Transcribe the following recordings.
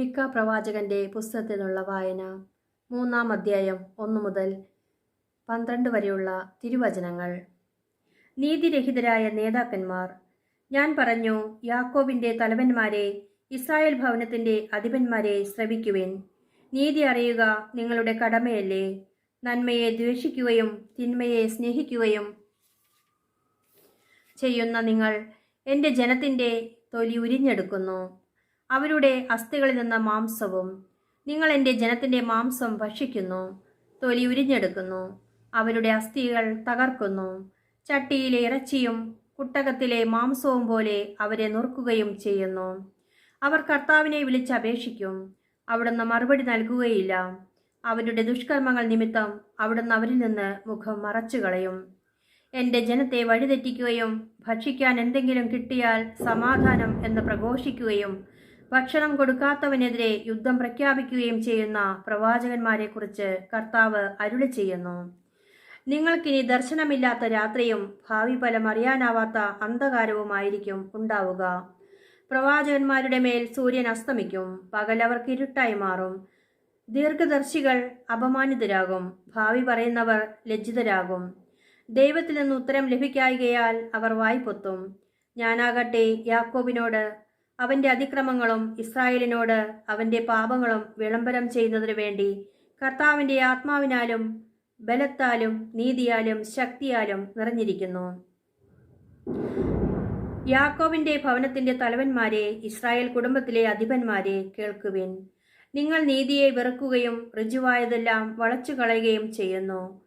മിക്ക പ്രവാചകന്റെ പുസ്തകത്തിൽ നിന്നുള്ള വായന. മൂന്നാം അധ്യായം ഒന്നു മുതൽ പന്ത്രണ്ട് വരെയുള്ള തിരുവചനങ്ങൾ. നീതിരഹിതരായ നേതാക്കന്മാർ ഞാൻ പറഞ്ഞു യാക്കോബിന്റെ തലവന്മാരെ ഇസ്രായേൽ ഭവനത്തിന്റെ അധിപന്മാരെ ശ്രവിക്കുവിൻ. നീതി അറിയുക നിങ്ങളുടെ കടമയല്ലേ. നന്മയെ ദ്വേഷിക്കുകയും തിന്മയെ സ്നേഹിക്കുകയും ചെയ്യുന്ന നിങ്ങൾ എന്റെ ജനത്തിന്റെ തൊലി ഉരിഞ്ഞെടുക്കുന്നു. അവരുടെ അസ്ഥികളിൽ നിന്ന് മാംസവും നിങ്ങൾ എന്റെ ജനത്തിന്റെ മാംസം ഭക്ഷിക്കുന്നു തൊലി ഉരിഞ്ഞെടുക്കുന്നു അവരുടെ അസ്ഥികൾ തകർക്കുന്നു ചട്ടിയിലെ ഇറച്ചിയും കുട്ടകത്തിലെ മാംസവും പോലെ അവരെ നുറുക്കുകയും ചെയ്യുന്നു. അവർ കർത്താവിനെ വിളിച്ചപേക്ഷിക്കും അവിടുന്ന് മറുപടി നൽകുകയില്ല. അവരുടെ ദുഷ്കർമ്മങ്ങൾ നിമിത്തം അവിടുന്ന് അവരിൽ നിന്ന് മുഖം മറച്ചു കളയും എന്റെ ജനത്തെ വഴിതെറ്റിക്കുകയും ഭക്ഷിക്കാൻ എന്തെങ്കിലും കിട്ടിയാൽ സമാധാനം എന്ന് പ്രഘോഷിക്കുകയും ഭക്ഷണം കൊടുക്കാത്തവനെതിരെ യുദ്ധം പ്രഖ്യാപിക്കുകയും ചെയ്യുന്ന പ്രവാചകന്മാരെക്കുറിച്ച് കർത്താവ് അരുളി ചെയ്യുന്നു. നിങ്ങൾക്കിനി ദർശനമില്ലാത്ത രാത്രിയും ഭാവി ഫലം അറിയാനാവാത്ത അന്ധകാരവുമായിരിക്കും ഉണ്ടാവുക. പ്രവാചകന്മാരുടെ മേൽ സൂര്യൻ അസ്തമിക്കും. പകലവർക്ക് ഇരുട്ടായി മാറും. ദീർഘദർശികൾ അപമാനിതരാകും. ഭാവി പറയുന്നവർ ലജ്ജിതരാകും. ദൈവത്തിൽ നിന്ന് ഉത്തരം ലഭിക്കായികയാൽ അവർ വായ്പൊത്തും. ഞാനാകട്ടെ യാക്കോബിനോട് അവന്റെ അതിക്രമങ്ങളും ഇസ്രായേലിനോട് അവന്റെ പാപങ്ങളും വിളംബരം ചെയ്യുന്നതിനു വേണ്ടി കർത്താവിന്റെ ആത്മാവിനാലും ബലത്താലും നീതിയാലും ശക്തിയാലും നിറഞ്ഞിരിക്കുന്നു. യാക്കോബിന്റെ ഭവനത്തിന്റെ തലവന്മാരെ ഇസ്രായേൽ കുടുംബത്തിലെ അധിപന്മാരെ കേൾക്കുവിൻ. നിങ്ങൾ നീതിയെ വെറുക്കുകയും ഋജുവായതെല്ലാം വളച്ചു കളയുകയും ചെയ്യുന്നു.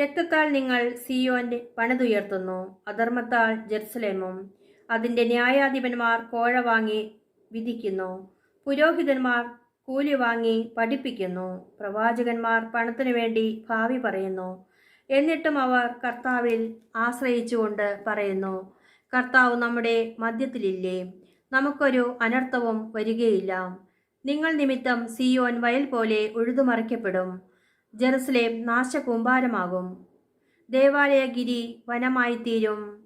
രക്തത്താൽ നിങ്ങൾ സിയോന്റെ പണിതുയർത്തുന്നു അധർമ്മത്താൽ ജെറുസലേമും. അതിന്റെ ന്യായാധിപന്മാർ കോഴ വാങ്ങി വിധിക്കുന്നു. പുരോഹിതന്മാർ കൂലി വാങ്ങി പഠിപ്പിക്കുന്നു. പ്രവാചകന്മാർ പണത്തിനു വേണ്ടി ഭാവി പറയുന്നു. എന്നിട്ടും അവർ കർത്താവിൽ ആശ്രയിച്ചുകൊണ്ട് പറയുന്നു കർത്താവ് നമ്മുടെ മധ്യത്തിലില്ലേ നമുക്കൊരു അനർത്ഥവും വരികയില്ല. നിങ്ങൾ നിമിത്തം സിയോൻ വയൽ പോലെ ഉഴുതുമറിക്കപ്പെടും. ജെറുസലേം നാശകൂമ്പാരമാകും. ദേവാലയഗിരി വനമായിത്തീരും.